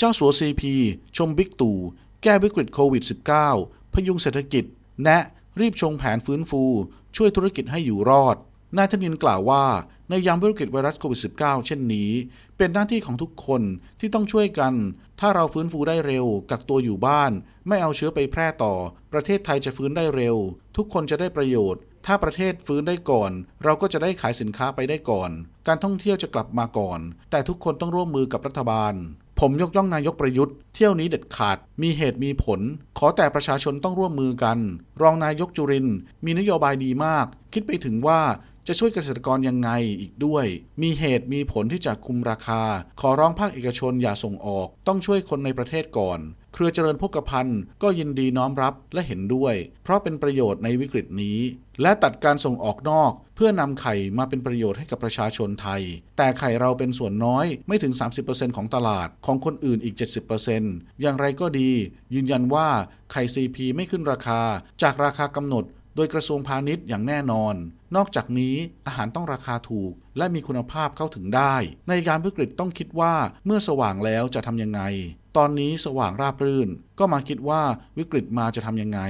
เจ้าสัวซีพีชมบิ๊กตู่ แก้วิกฤตโควิด -19 พยุงเศรษฐกิจ แนะรีบชงแผนฟื้นฟู ช่วยธุรกิจให้อยู่รอด นายธนินกล่าวว่า ในยามวิกฤตไวรัสโควิด -19 เช่นนี้ เป็นหน้าที่ของทุกคนที่ต้องช่วยกัน ถ้าเราฟื้นฟูได้เร็ว กักตัวอยู่บ้าน ไม่เอาเชื้อไปแพร่ต่อ ประเทศไทยจะฟื้นได้เร็ว ทุกคนจะได้ประโยชน์ถ้าประเทศฟื้นได้ก่อน เราก็จะได้ขายสินค้าไปได้ก่อน การท่องเที่ยวจะกลับมาก่อน แต่ทุกคนต้องร่วมมือกับรัฐบาล ผมยกย่องนายกประยุทธ์เที่ยวนี้เด็ดขาด มีเหตุมีผล ขอแต่ประชาชนต้องร่วมมือกัน รองนายกจุรินมีนโยบายดีมาก คิดไปถึงว่าจะช่วยเกษตรกรยังไงอีกด้วย มีเหตุมีผลที่จะคุมราคา ขอร้องภาคเอกชนอย่าส่งออก ต้องช่วยคนในประเทศก่อน เครือเจริญพกพันธ์ก็ยินดีน้อมรับและเห็นด้วย เพราะเป็นประโยชน์ในวิกฤตนี้ และตัดการส่งออกนอก เพื่อนำไข่มาเป็นประโยชน์ให้กับประชาชนไทย แต่ไข่เราเป็นส่วนน้อยไม่ถึง 30%ของตลาดของคนอื่นอีก 70%อย่างไรก็ดี ยืนยันว่าไข่ซีพีไม่ขึ้นราคา จากราคากำหนดโดยกระทรวงพาณิชย์อย่างแน่นอน นอกจากนี้อาหารต้องราคาถูก และมีคุณภาพเข้าถึงได้ ในการวิกฤตต้องคิดว่าเมื่อสว่างแล้วจะทำยังไง ตอนนี้สว่างราบรื่น ก็มาคิดว่าวิกฤตมาจะทำยังไง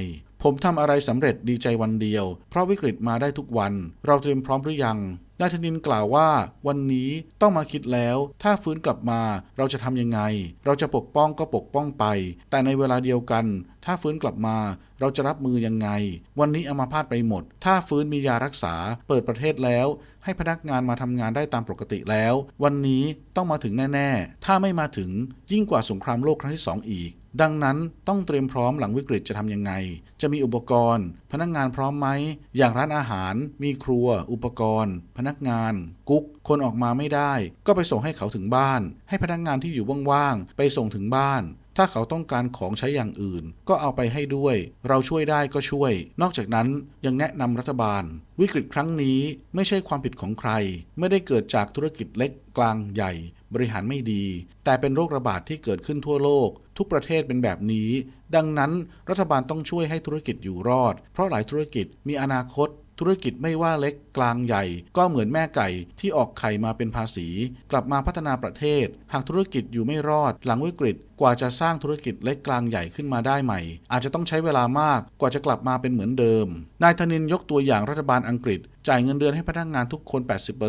ผมทำอะไรสำเร็จดีใจวันเดียว เพราะวิกฤตมาได้ทุกวัน เราเตรียมพร้อมหรือยัง นายธนินกล่าวว่าวันนี้ต้องมาคิดแล้ว ถ้าฟื้นกลับมาเราจะทำยังไง เราจะปกป้องก็ปกป้องไป แต่ในเวลาเดียวกัน ถ้าฟื้นกลับมาเราจะรับมือยังไง วันนี้อามาพาตไปหมด ถ้าฟื้นมียารักษา เปิดประเทศแล้ว ให้พนักงานมาทำงานได้ตามปกติแล้ว วันนี้ต้องมาถึงแน่ ๆ ถ้าไม่มาถึงยิ่งกว่าสงครามโลกครั้งที่สองอีก ดังนั้นต้องเตรียมพร้อมหลังวิกฤตจะทำยังไง จะมีอุปกรณ์ พนักงานพร้อมไหม อย่างร้านอาหาร มีครัว อุปกรณ์ พนักงาน กุ๊ก คนออกมาไม่ได้ ก็ไปส่งให้เขาถึงบ้าน ให้พนักงานที่อยู่ว่างๆ ไปส่งถึงบ้าน ถ้าเขาต้องการของใช้อย่างอื่น ก็เอาไปให้ด้วย เราช่วยได้ก็ช่วย นอกจากนั้นยังแนะนำรัฐบาล วิกฤตครั้งนี้ไม่ใช่ความผิดของใคร ไม่ได้เกิดจากธุรกิจเล็กกลางใหญ่ บริหารไม่ดี แต่เป็นโรคระบาดที่เกิดขึ้นทั่วโลก ทุกประเทศเป็นแบบนี้ ดังนั้นรัฐบาลต้องช่วยให้ธุรกิจอยู่รอด เพราะหลายธุรกิจมีอนาคต ธุรกิจไม่ว่าเล็กกลางใหญ่ ก็เหมือนแม่ไก่ที่ออกไข่มาเป็นภาษี กลับมาพัฒนาประเทศ หากธุรกิจอยู่ไม่รอด หลังวิกฤต กว่าจะสร้างธุรกิจเล็กกลางใหญ่ขึ้นมาได้ใหม่ อาจจะต้องใช้เวลามากกว่าจะกลับมาเป็นเหมือนเดิม นายธนินยกตัวอย่างรัฐบาลอังกฤษ จ่ายเงินเดือนให้พนักงานทุกคน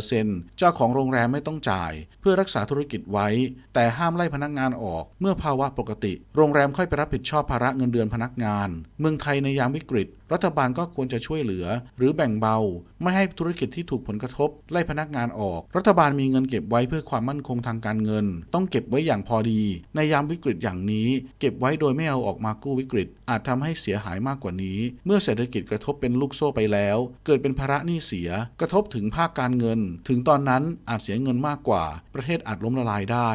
80%เจ้าของโรงแรมไม่ต้องจ่าย เพื่อรักษาธุรกิจไว้ แต่ห้ามไล่พนักงานออก เมื่อภาวะปกติ โรงแรมค่อยไปรับผิดชอบภาระเงินเดือนพนักงาน เมืองไทยในยามวิกฤต รัฐบาลก็ควรจะช่วยเหลือ หรือแบ่งเบา ไม่ให้ธุรกิจที่ถูกผลกระทบ ไล่พนักงานออก รัฐบาลมีเงินเก็บไว้เพื่อความมั่นคงทางการเงิน ต้องเก็บไว้อย่างพอดี ในยามวิกฤตอย่างนี้ เก็บไว้โดยไม่เอาออกมากู้วิกฤต อาจทำให้เสียหายมากกว่านี้ เมื่อเศรษฐกิจกระทบเป็นลูกโซ่ไปแล้ว เกิดเป็นภาระหนี้เสีย กระทบถึงภาคการเงิน ถึงตอนนั้นอาจเสียเงินมากกว่า ประเทศอาจล้มละลายได้